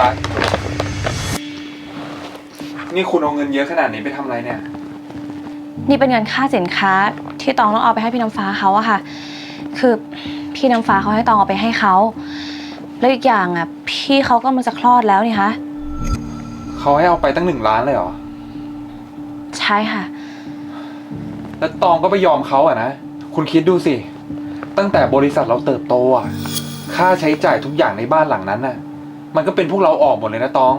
รักนี่คุณเอาเงินเยอะขนาดนี้ไปทำอะไรเนี่ย นี่เป็นเงินค่าสินค้าที่ตองต้องเอาไปให้พี่น้ำฟ้าเขาอะค่ะ คือพี่น้ำฟ้าเขาให้ตองเอาไปให้เขา แล้วอีกอย่างอะพี่เขาก็มันจะคลอดแล้วนี่คะเขาให้เอาไปตั้งหนึ่งล้านเลยเหรอ ใช่ค่ะ แล้วตองก็ไปยอมเขาอะนะ คุณคิดดูสิ ตั้งแต่บริษัทเราเติบโตอะค่าใช้จ่ายทุกอย่างในบ้านหลังนั้นน่ะ มันก็เป็นพวกเราออกหมดเลยนะตอง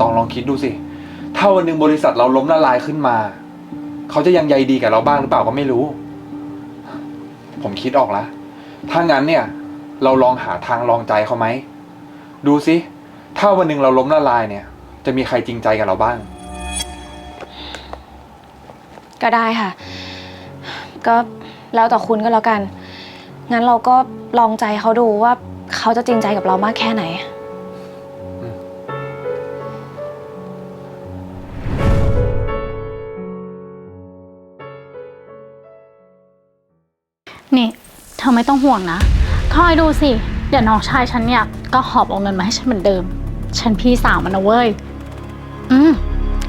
ตองลองคิดดูสิ ถ้าวันหนึ่งบริษัทเราล้มละลายขึ้นมา เขาจะยังใยดีกับเราบ้างหรือเปล่าก็ไม่รู้ ผมคิดออกแล้วถ้างั้นเนี่ย เราลองหาทางลองใจเขาไหม ดูสิ ถ้าวันหนึ่งเราล้มละลายเนี่ย จะมีใครจริงใจกับเราบ้าง ก็ได้ค่ะ ก็แล้วแต่คุณก็แล้วกัน งั้นเราก็ลองใจเขาดูว่าเขาจะจริงใจกับเรามากแค่ไหน ไม่ต้องห่วงนะ คอยดูสิ เดี๋ยวน้องชายฉันเนี่ย ก็หอบเอาเงินมาให้ฉันเหมือนเดิม ฉันพี่สาวมันนะเว้ย อืม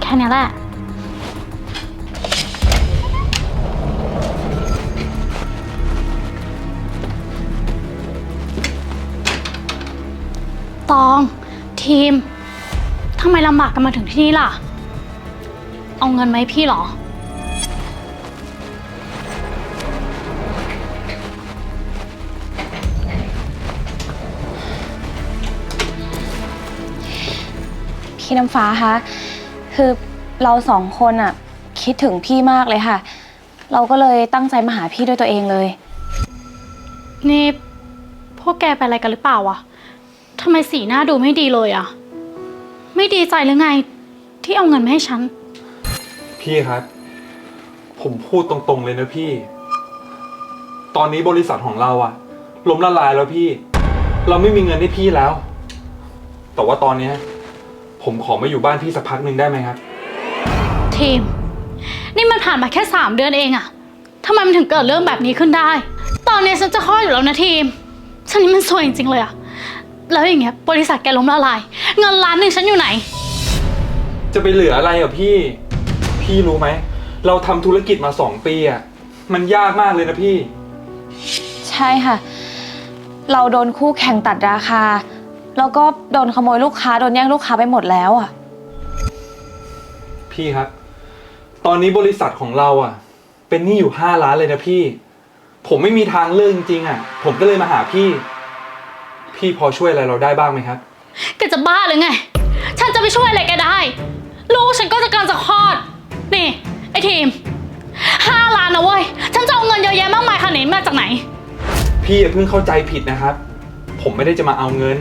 แค่นี้แหละ ตอง ทีม ทำไมลำบากกันมาถึงที่นี่ล่ะ เอาเงินมาให้พี่เหรอ พี่น้ำฟ้าคะคือเราสองคนอะคิดถึงพี่มากเลยค่ะ เราก็เลยตั้งใจมาหาพี่ด้วยตัวเองเลย นี่พวกแกเป็นอะไรกันหรือเปล่าวะทำไมสีหน้าดูไม่ดีเลยอะไม่ดีใจหรือไง ที่เอาเงินมาให้ฉัน พี่ครับ ผมพูดตรงๆเลยนะพี่ ตอนนี้บริษัทของเราอะล้มละลายแล้วพี่ เราไม่มีเงินให้พี่แล้ว แต่ว่าตอนเนี้ย ผมขอมาอยู่บ้านพี่สักพักหนึ่งได้ไหมครับ ทีม นี่มันผ่านมาแค่สามเดือนเองอะทำไมมันถึงเกิดเรื่องแบบนี้ขึ้นได้ ตอนนี้ฉันจะคลอดอยู่แล้วนะทีม ฉันนี่มันซวยจริงๆเลยอะแล้วอย่างเงี้ยบริษัทแกล้มละลาย เงินล้านหนึ่งฉันอยู่ไหน จะไปเหลืออะไรอะพี่ พี่รู้ไหม เราทำธุรกิจมาสองปีอะมันยากมากเลยนะพี่ ใช่ค่ะ เราโดนคู่แข่งตัดราคา แล้วก็โดนขโมยลูกค้าโดนแย่งลูกค้าไปหมดแล้วอะพี่ครับ ตอนนี้บริษัทของเราอะ เป็นหนี้อยู่ห้าล้านเลยนะพี่ ผมไม่มีทางเลือกจริงๆอะ ผมก็เลยมาหาพี่ พี่พอช่วยอะไรเราได้บ้างไหมครับ แกจะบ้าหรือไง ฉันจะไปช่วยอะไรแกได้ ลูกฉันก็จะกำลังจะคลอด นี่ ไอ้ทีมห้าล้านนะเว้ย ฉันจะเอาเงินเยอะแยะมากมายขนาดนี้มาจากไหน พี่อย่าเพิ่งเข้าใจผิดนะครับ ผมไม่ได้จะมาเอาเงิน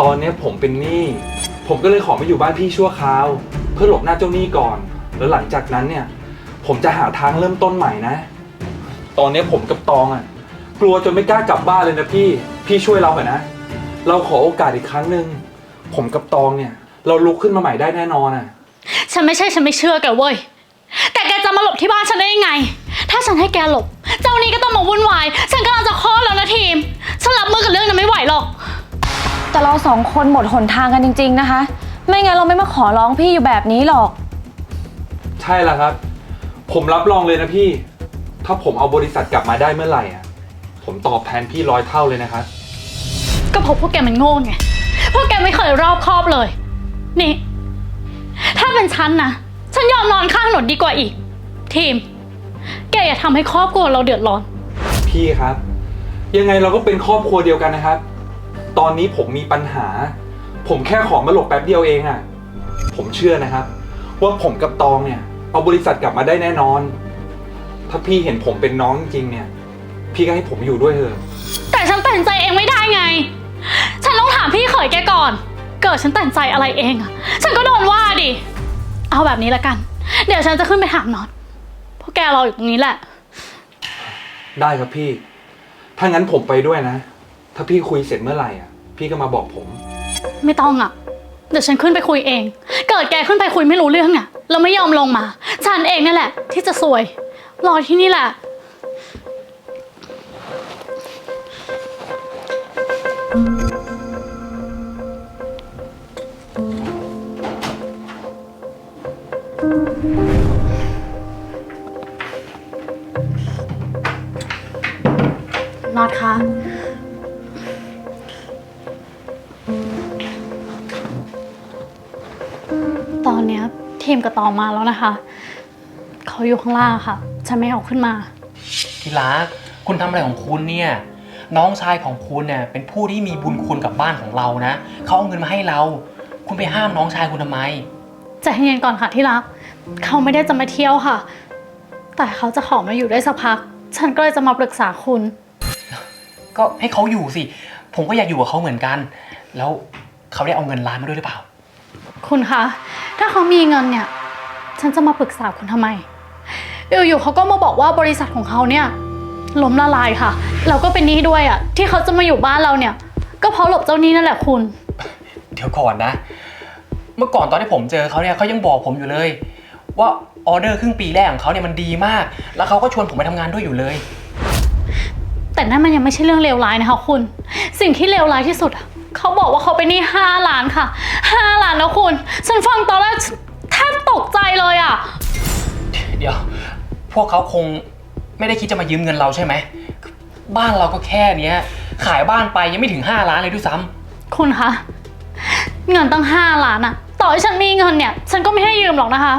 ตอนเนี้ยผมเป็นหนี้ ผมก็เลยขอมาอยู่บ้านพี่ชั่วคราว เพื่อหลบหน้าเจ้าหนี้ก่อน แล้วหลังจากนั้นเนี่ย ผมจะหาทางเริ่มต้นใหม่นะ ตอนเนี้ยผมกับตองอะกลัวจนไม่กล้ากลับบ้านเลยนะพี่ พี่ช่วยเราเถอะนะ เราขอโอกาสอีกครั้งหนึ่ง ผมกับตองเนี่ย เราลุกขึ้นมาใหม่ได้แน่นอนอะฉันไม่ใช่ฉันไม่เชื่อแกเว้ย แต่แกจะมาหลบที่บ้านฉันได้ยังไง ถ้าฉันให้แกหลบ เจ้านี้ก็ต้องมาวุ่นวาย ฉันกำลังจะคลอดแล้วนะทีม ฉันรับมือกับเรื่องนั้นไม่ไหวหรอก แต่เราสองคนหมดหนทางกันจริง ๆ นะคะ ไม่งั้นเราไม่มาขอร้องพี่อยู่แบบนี้หรอก ใช่แล้วครับ ผมรับรองเลยนะพี่ ถ้าผมเอาบริษัทกลับมาได้เมื่อไหร่อะ ผมตอบแทนพี่ร้อยเท่าเลยนะครับ ก็เพราะพวกแกมันโง่ไง พวกแกไม่เคยรอบคอบเลย นี่ ถ้าเป็นฉันนะ ฉันยอมนอนข้างถนนดีกว่าอีก ทีม แกอย่าทำให้ครอบครัวเราเดือดร้อน พี่ครับ ยังไงเราก็เป็นครอบครัวเดียวกันนะครับ ตอนนี้ผมมีปัญหา ผมแค่ขอมาหลบแป๊บเดียวเองอะ่ะ ผมเชื่อนะครับ ว่าผมกับตองเนี่ย เอาบริษัทกลับมาได้แน่นอน ถ้าพี่เห็นผมเป็นน้องจริงๆเนี่ย พี่ก็ให้ผมอยู่ด้วยเถอะ แต่ฉันตัดสินใจเองไม่ได้ไง ฉันต้องถามพี่เขยแกก่อน เกิดฉันตัดสินใจอะไรเองอะฉันก็โดนว่าดิ เอาแบบนี้ละกัน เดี๋ยวฉันจะขึ้นไปถามน็อตพวกแกรออยู่ตรงนี้แหละ ได้ครับพี่ ถ้างั้นผมไปด้วยนะ ถ้าพี่คุยเสร็จเมื่อไหร่อะ พี่ก็มาบอกผม ไม่ต้องอะ เดี๋ยวฉันขึ้นไปคุยเอง เกิดแกขึ้นไปคุยไม่รู้เรื่องอะเราไม่ยอมลงมา ฉันเองนั่นแหละ ที่จะสวย รอที่นี่แหละนอตคะ ทีมกระตองมาแล้วนะคะ เขาอยู่ข้างล่างค่ะ ฉันไม่เอาขึ้นมา ที่รัก คุณทำอะไรของคุณเนี่ย น้องชายของคุณเนี่ยเป็นผู้ที่มีบุญคุณกับบ้านของเรานะ เขาเอาเงินมาให้เรา คุณไปห้ามน้องชายคุณทำไม ใจเย็นก่อนค่ะที่รัก เขาไม่ได้จะมาเที่ยวค่ะ แต่เขาจะขอมาอยู่ได้สักพัก ฉันก็เลยจะมาปรึกษาคุณ ก็ให้เขาอยู่สิ ผมก็อยากอยู่กับเขาเหมือนกัน แล้วเขาได้เอาเงินล้านมาด้วยหรือเปล่า คุณคะ ถ้าเขามีเงินเนี่ย ฉันจะมาปรึกษาคุณทำไม อยู่ๆเขาก็มาบอกว่าบริษัทของเขาเนี่ยล้มละลายค่ะแล้วก็เป็นหนี้ด้วยอะ่ะ ที่เขาจะมาอยู่บ้านเราเนี่ย ก็เพราะหลบเจ้าหนี้นั่นแหละคุณ เดี๋ยวก่อนนะ เมื่อก่อนตอนที่ผมเจอเขาเนี่ยเขายังบอกผมอยู่เลย ว่าออเดอร์ครึ่งปีแรกของเขาเนี่ยมันดีมาก แล้วเขาก็ชวนผมไปทำงานด้วยอยู่เลย แต่นั่นมันยังไม่ใช่เรื่องเลวร้ายนะคะคุณ สิ่งที่เลวร้ายที่สุดอะเขาบอกว่าเขาเป็นหนี้ห้าล้านค่ะห้าล้านนะคุณ ฉันฟังตอนแรกแทบต กใจเลยอะเดี๋ยว พวกเขาคงไม่ได้คิดจะมายืมเงินเราใช่ไหม บ้านเราก็แค่เนี้ย ขายบ้านไปยังไม่ถึง 5 ล้านเลยด้วยซ้ำคุณคะ เงินตั้งห้าล้านอะต่อให้ฉันมีเงินเนี่ย ฉันก็ไม่ให้ยืมหรอกนะคะ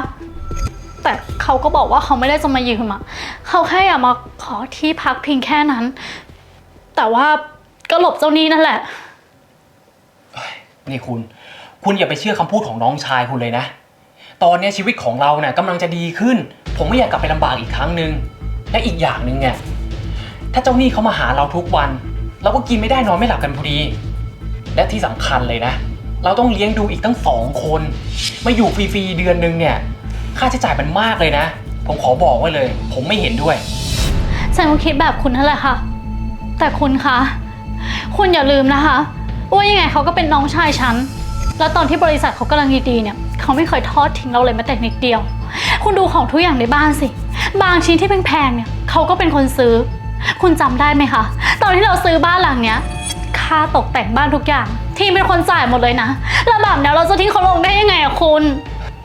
แต่เขาก็บอกว่าเขาไม่ได้จะมายืมอะเขาแค่อยากมาขอที่พักเพียงแค่นั้น แต่ว่าก็หลบเจ้าหนี้นั่นแหละ นี่คุณ คุณอย่าไปเชื่อคำพูดของน้องชายคุณเลยนะ ตอนเนี้ยชีวิตของเราเนี่ยกำลังจะดีขึ้น ผมไม่อยากกลับไปลำบากอีกครั้งหนึ่งและอีกอย่างหนึ่งเนี่ยถ้าเจ้าหนี้เขามาหาเราทุกวัน เราก็กินไม่ได้นอนไม่หลับกันพอดี และที่สำคัญเลยนะ เราต้องเลี้ยงดูอีกตั้งสองคนมาอยู่ฟรีๆเดือนหนึ่งเนี่ย ค่าใช้จ่ายมันมากเลยนะ ผมขอบอกไว้เลย ผมไม่เห็นด้วย ฉันก็คิดแบบคุณนั่นแหละค่ะ แต่คุณคะ คุณอย่าลืมนะคะ ว่ายังไงเขาก็เป็นน้องชายฉัน แล้วตอนที่บริษัทเขากำลังดีๆเนี่ยเขาไม่เคยทอดทิ้งเราเลยแม้แต่นิดเดียว คุณดูของทุกอย่างในบ้านสิ บางชิ้นที่แพงๆเนี่ยเขาก็เป็นคนซื้อ คุณจำได้ไหมคะ ตอนที่เราซื้อบ้านหลังเนี้ย ค่าตกแต่งบ้านทุกอย่าง ทีมเป็นคนจ่ายหมดเลยนะแล้วแบบเนี้ยเราจะทิ้งเขาลงได้ยังไงอะคุณ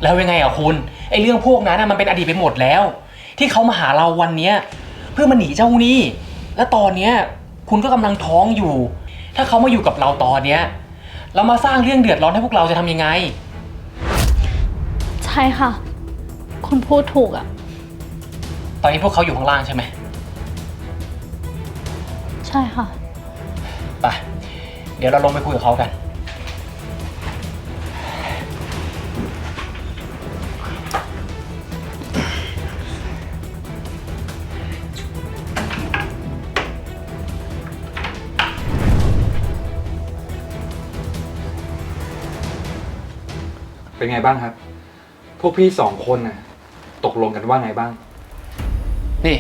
แล้วยังไงอะคุณไอ้เรื่องพวกนั้นน่ะมันเป็นอดีตไปหมดแล้ว ที่เขามาหาเราวันเนี้ยเพื่อมาหนีเจ้าหนี้ และตอนเนี้ยคุณก็กำลังท้องอยู่ ถ้าเขามาอยู่กับเราตอนเนี้ย เรามาสร้างเรื่องเดือดร้อนให้พวกเราจะทำยังไง ใช่ค่ะ คุณพูดถูกอะตอนนี้พวกเขาอยู่ข้างล่างใช่ไหมใช่ค่ะ ไป เดี๋ยวเราลงไปคุยกับเขากัน เป็นไงบ้างครับ พวกพี่สองคนน่ะ ตกลงกันว่าไงบ้าง นี่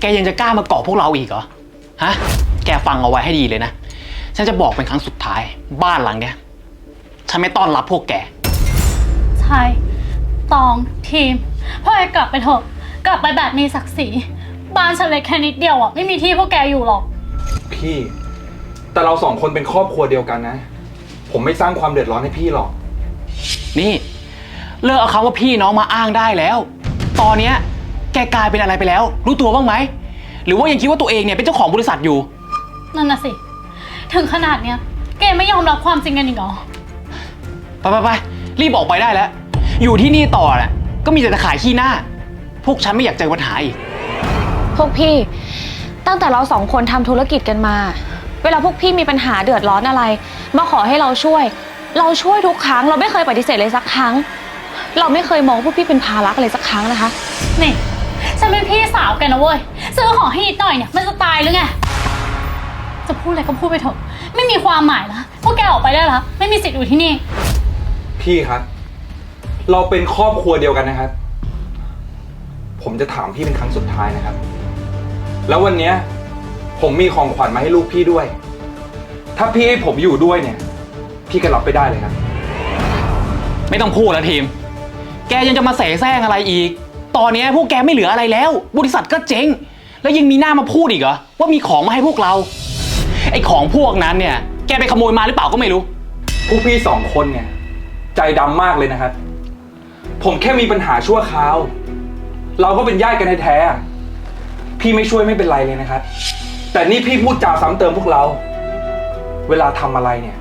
แกยังจะกล้ามาเกาะพวกเราอีกเหรอ ฮะ แกฟังเอาไว้ให้ดีเลยนะ ฉันจะบอกเป็นครั้งสุดท้าย บ้านหลังเนี้ย ฉันไม่ต้อนรับพวกแก ใช่ ตอง ทีม พ่อแกกลับไปเถอะ กลับไปแบบมีศักดิ์ศรี บ้านฉันเล็กแค่นิดเดียวอะ ไม่มีที่พวกแกอยู่หรอก พี่ แต่เราสองคนเป็นครอบครัวเดียวกันนะ ผมไม่สร้างความเดือดร้อนให้พี่หรอก นี่ เลิกเอาคำว่าพี่น้องมาอ้างได้แล้ว ตอนเนี้ยแกกลายเป็นอะไรไปแล้ว รู้ตัวบ้างไหม หรือว่ายังคิดว่าตัวเองเนี่ยเป็นเจ้าของบริษัทอยู่ นั่นน่ะสิ ถึงขนาดเนี้ยแกไม่ยอมรับความจริงกันอีกเหรอ ไปไปไปรีบออกไปได้แล้ว อยู่ที่นี่ต่อแหละก็มีแต่จะขายขี้หน้า พวกฉันไม่อยากเจอปัญหาอีก พวกพี่ ตั้งแต่เราสองคนทำธุรกิจกันมา เวลาพวกพี่มีปัญหาเดือดร้อนอะไร มาขอให้เราช่วย เราช่วยทุกครั้ง เราไม่เคยปฏิเสธเลยสักครั้ง เราไม่เคยมองพวกพี่เป็นภาระเลยสักครั้งนะคะ นี่ฉันเป็นพี่สาวแกนะเว้ย ซื้อของให้นิดหน่อยเนี่ยมันจะตายหรือไง จะพูดอะไรก็พูดไปเถอะ ไม่มีความหมายแล้วพวกแกออกไปได้แล้วไม่มีสิทธิ์อยู่ที่นี่ พี่ครับ เราเป็นครอบครัวเดียวกันนะครับ ผมจะถามพี่เป็นครั้งสุดท้ายนะครับ แล้ววันเนี้ยผมมีของขวัญมาให้ลูกพี่ด้วย ถ้าพี่ให้ผมอยู่ด้วยเนี่ย พี่ก็รับไปได้เลยครับไม่ต้องพูดแล้วทีม แกยังจะมาเสแสร้งอะไรอีก ตอนเนี้ยพวกแกไม่เหลืออะไรแล้ว บริษัทก็เจ๊ง แล้วยังมีหน้ามาพูดอีกเหรอ ว่ามีของมาให้พวกเรา ไอ้ของพวกนั้นเนี่ย แกไปขโมยมาหรือเปล่าก็ไม่รู้ พวกพี่สองคนเนี่ย ใจดำมากเลยนะครับ ผมแค่มีปัญหาชั่วคราว เราก็เป็นญาติกันแท้ๆพี่ไม่ช่วยไม่เป็นไรเลยนะครับ แต่นี่พี่พูดจาซ้ำเติมพวกเรา เวลาทำอะไรเนี่ย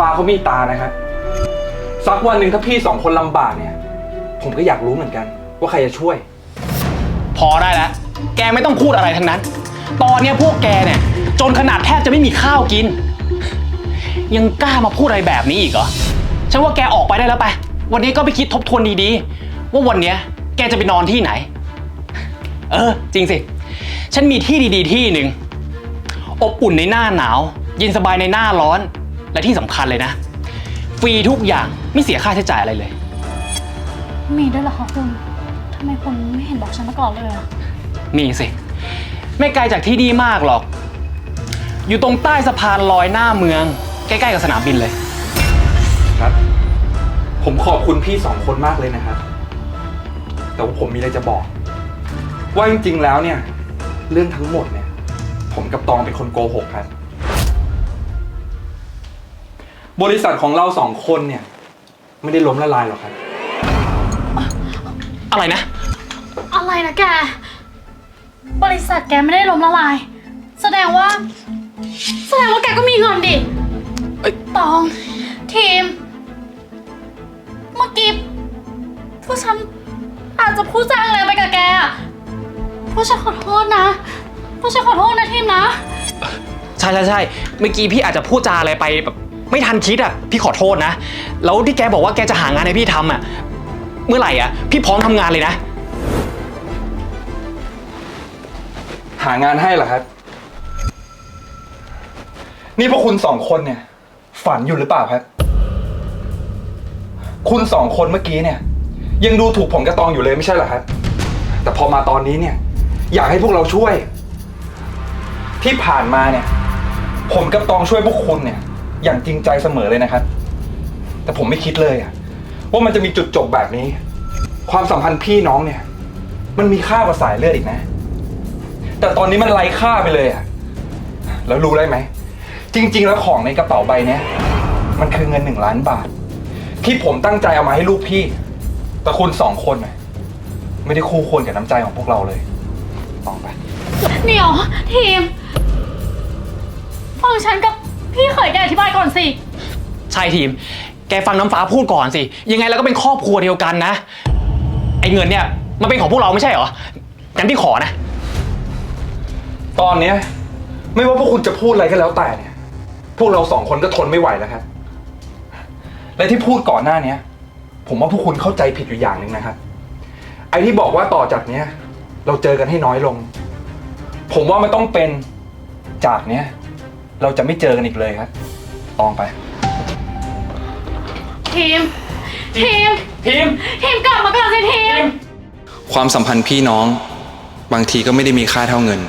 ฟ้าเขามีตานะครับสักวันหนึ่งถ้าพี่สองคนลำบากเนี่ย ผมก็อยากรู้เหมือนกัน ว่าใครจะช่วย พอได้แล้ว แกไม่ต้องพูดอะไรทั้งนั้น ตอนเนี้ยพวกแกเนี่ย จนขนาดแทบจะไม่มีข้าวกิน ยังกล้ามาพูดอะไรแบบนี้อีกเหรอ ฉันว่าแกออกไปได้แล้วไป วันนี้ก็ไปคิดทบทวนดีๆ ว่าวันเนี้ยแกจะไปนอนที่ไหน เออ จริงสิ ฉันมีที่ดีๆ ที่หนึ่ง อบอุ่นในหน้าหนาว เย็นสบายในหน้าร้อน และที่สำคัญเลยนะ ฟรีทุกอย่างไม่เสียค่าใช้จ่ายอะไรเลย มีด้วยเหรอคะคุณทำไมคุณไม่เห็นบอกฉันมาก่อนเลยอะมีสิ ไม่ไกลจากที่นี่มากหรอก อยู่ตรงใต้สะพานลอยหน้าเมือง ใกล้ๆกับสนามบินเลย ครับ ผมขอบคุณพี่สองคนมากเลยนะครับ แต่ว่าผมมีอะไรจะบอก ว่าจริงๆแล้วเนี่ย เรื่องทั้งหมดเนี่ย ผมกับตองเป็นคนโกหกครับ บริษัทของเราสองคนเนี่ย ไม่ได้ล้มละลายหรอกครับ อะไรนะ อะไรนะแก บริษัทแกไม่ได้ล้มละลาย แสดงว่า แสดงว่าแกก็มีเงินดิเอ้ย ตอง ทีม เมื่อกี้พวกฉันอาจจะพูดจาอะไรไปกับแกอะพวกฉันขอโทษนะพวกฉันขอโทษนะทีมนะ ใช่ใช่ใช่เมื่อกี้พี่อาจจะพูดจาอะไรไปแบบ ไม่ทันคิดอะ พี่ขอโทษนะ แล้วที่แกบอกว่าแกจะหางานให้พี่ทำอะ เมื่อไหร่อะ พี่พร้อมทำงานเลยนะ หางานให้เหรอครับ นี่พวกคุณสองคนเนี่ย ฝันอยู่หรือเปล่าครับ คุณสองคนเมื่อกี้เนี่ย ยังดูถูกผมกระตองอยู่เลยไม่ใช่เหรอครับ แต่พอมาตอนนี้เนี่ย อยากให้พวกเราช่วย ที่ผ่านมาเนี่ย ผมกับตองช่วยพวกคุณเนี่ย อย่างจริงใจเสมอเลยนะครับ แต่ผมไม่คิดเลยอะว่ามันจะมีจุดจบแบบนี้ ความสัมพันธ์พี่น้องเนี่ย มันมีค่ากว่าสายเลือดอีกนะ แต่ตอนนี้มันไร้ค่าไปเลยอะแล้วรู้ได้ไหม จริง ๆ แล้วของในกระเป๋าใบเนี้ยมันคือเงินหนึ่งล้านบาท ที่ผมตั้งใจเอามาให้ลูกพี่ แต่คุณสองคนน่ะไม่ได้คู่ควรกับน้ำใจของพวกเราเลยลองไป เดี๋ยวทีมฟังฉันกับ พี่เขยแกอธิบายก่อนสิ ใช่ทีม แกฟังน้ำฟ้าพูดก่อนสิ ยังไงเราก็เป็นครอบครัวเดียวกันนะ ไอ้เงินเนี่ยมันเป็นของพวกเราไม่ใช่เหรอ งั้นพี่ขอนะ ตอนเนี้ยไม่ว่าพวกคุณจะพูดอะไรก็แล้วแต่เนี่ย พวกเราสองคนก็ทนไม่ไหวแล้วครับ และที่พูดก่อนหน้าเนี้ย ผมว่าพวกคุณเข้าใจผิดอยู่อย่างหนึ่งนะครับ ไอ้ที่บอกว่าต่อจากเนี้ย เราเจอกันให้น้อยลง ผมว่ามันต้องเป็นจากเนี้ย เราจะไม่เจอกันอีกเลยครับตองไป ทีม ทีมทีมทีมกลับมาก่อนสิทีม ความสัมพันธ์พี่น้อง บางทีก็ไม่ได้มีค่าเท่าเงิน